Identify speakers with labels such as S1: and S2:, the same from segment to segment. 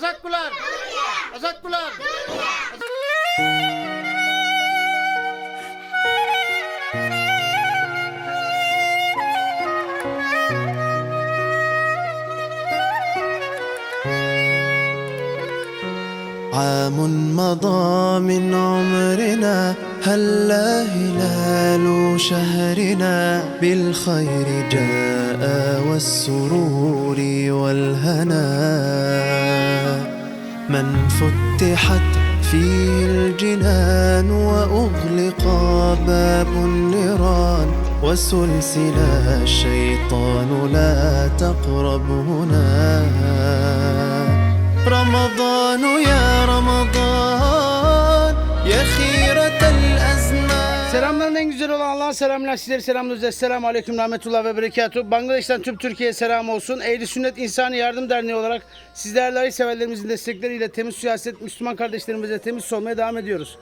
S1: Azad cooler Azad cooler
S2: عام مضى من عمرنا هلا هلال شهرنا؟ بالخير جاء والسرور والهنا. من فتحت فيه الجنان وأغلق باب النيران وسلسلة الشيطان لا تقرب هنا. رمضان يا رمضان يا خيرة الأزمان
S1: Selamların en güzel olan Allah'ın selamıyla sizleri selamlıyoruz. Esselamu Aleyküm Rahmetullah ve Berekatuhu. Bangladeş'ten tüm Türkiye'ye selam olsun. Ehli Sünnet İnsani Yardım Derneği olarak sizlerle ayı severlerimizin destekleriyle temiz siyaset, Müslüman kardeşlerimize temiz su olmaya devam ediyoruz.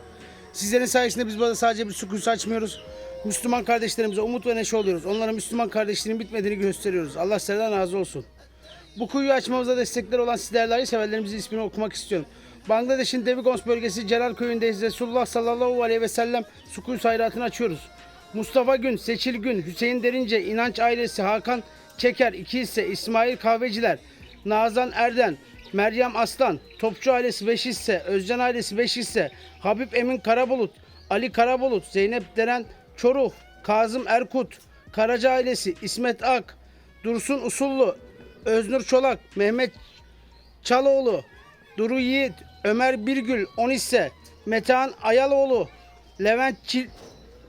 S1: Sizlerin sayesinde biz burada sadece bir sükun açmıyoruz. Müslüman kardeşlerimize umut ve neşe oluyoruz. Onlara Müslüman kardeşliğinin bitmediğini gösteriyoruz. Allah sizlerden razı olsun. Bu kuyuyu açmamıza destekler olan sizlerle severlerimizin ismini okumak istiyorum. Bangladeş'in Devigons bölgesi Celal köyündeyiz. Resulullah sallallahu aleyhi ve sellem su kuyusu hayratını açıyoruz. Mustafa Gün, Seçil Gün, Hüseyin Derince, İnanç ailesi, Hakan Çeker, iki hisse, İsmail Kahveciler, Nazan Erden, Meryem Aslan, Topçu ailesi 5 hisse, Özcan ailesi 5 hisse, Habib Emin Karabulut, Ali Karabulut, Zeynep Deren Çoruh, Kazım Erkut, Karaca ailesi, İsmet Ak, Dursun Usullu, Öznur Çolak, Mehmet Çaloğlu, Duru Yiğit, Ömer Birgül 10 hisse, Metehan Ayaloğlu, Levent Çil-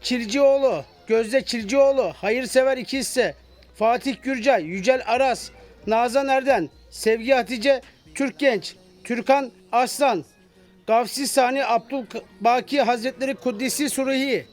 S1: Çilcioğlu, Gözde Çilcioğlu, Hayırsever 2 hisse, Fatih Gürcay, Yücel Aras, Nazan Erden, Sevgi Hatice, Türk Genç, Türkan Aslan, Gavsi Sani Abdülbaki Hazretleri Kuddisi Suruhi,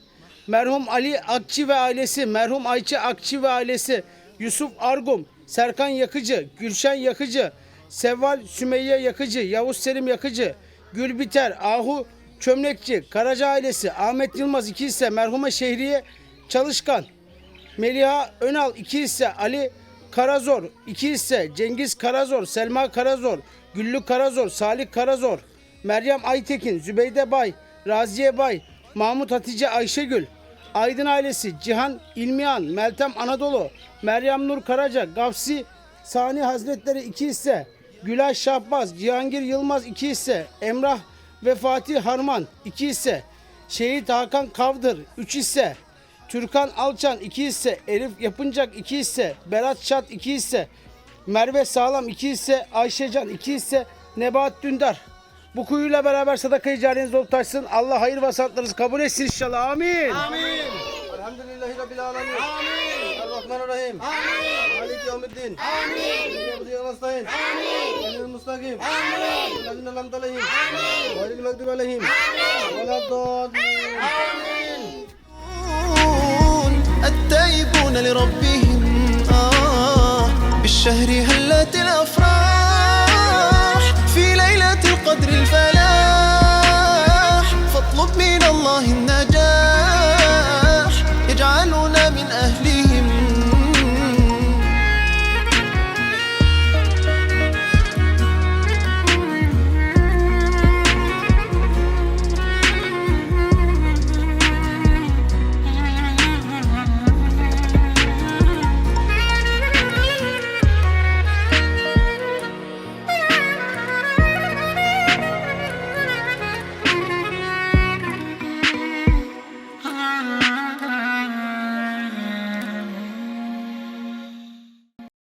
S1: merhum Ali Akçı ve ailesi, merhum Ayça Akçı ve ailesi, Yusuf Argum, Serkan Yakıcı, Gülşen Yakıcı, Sevval Sümeyye Yakıcı, Yavuz Selim Yakıcı, Gülbiter, Ahu Çömlekçi, Karaca ailesi, Ahmet Yılmaz iki hisse, merhume Şehriye Çalışkan, Meliha Önal 2 hisse, Ali Karazor 2 hisse, Cengiz Karazor, Selma Karazor, Güllü Karazor, Salih Karazor, Meryem Aytekin, Zübeyde Bay, Raziye Bay, Mahmut Hatice Ayşegül, Aydın ailesi, Cihan İlmihan, Meltem Anadolu, Meryem Nur Karaca, Gafsi Sani Hazretleri 2 hisse, Gülay Şahbaz, Cihangir Yılmaz 2 hisse, Emrah ve Fatih Harman 2 hisse, Şehit Hakan Kavdır 3 hisse, Türkan Alçan 2 hisse, Elif Yapıncak 2 hisse, Berat Çat 2 hisse, Merve Sağlam 2 hisse, Ayşecan 2 hisse, Nebahat Dündar. Bu kuyuyla beraber sadakayı cariniz olup taşsın. Allah hayır vasatlarınızı kabul etsin inşallah. Amin.
S2: آمين الحمد لله رب العالمين آمين الرحمن الرحيم آمين مالك يوم الدين آمين إياك نستعين آمين المستقيم آمين الذين أنعمت عليهم غير المغضوب عليهم ولا الضالين التائبون لربهم آه بالشهر هلت الأفراح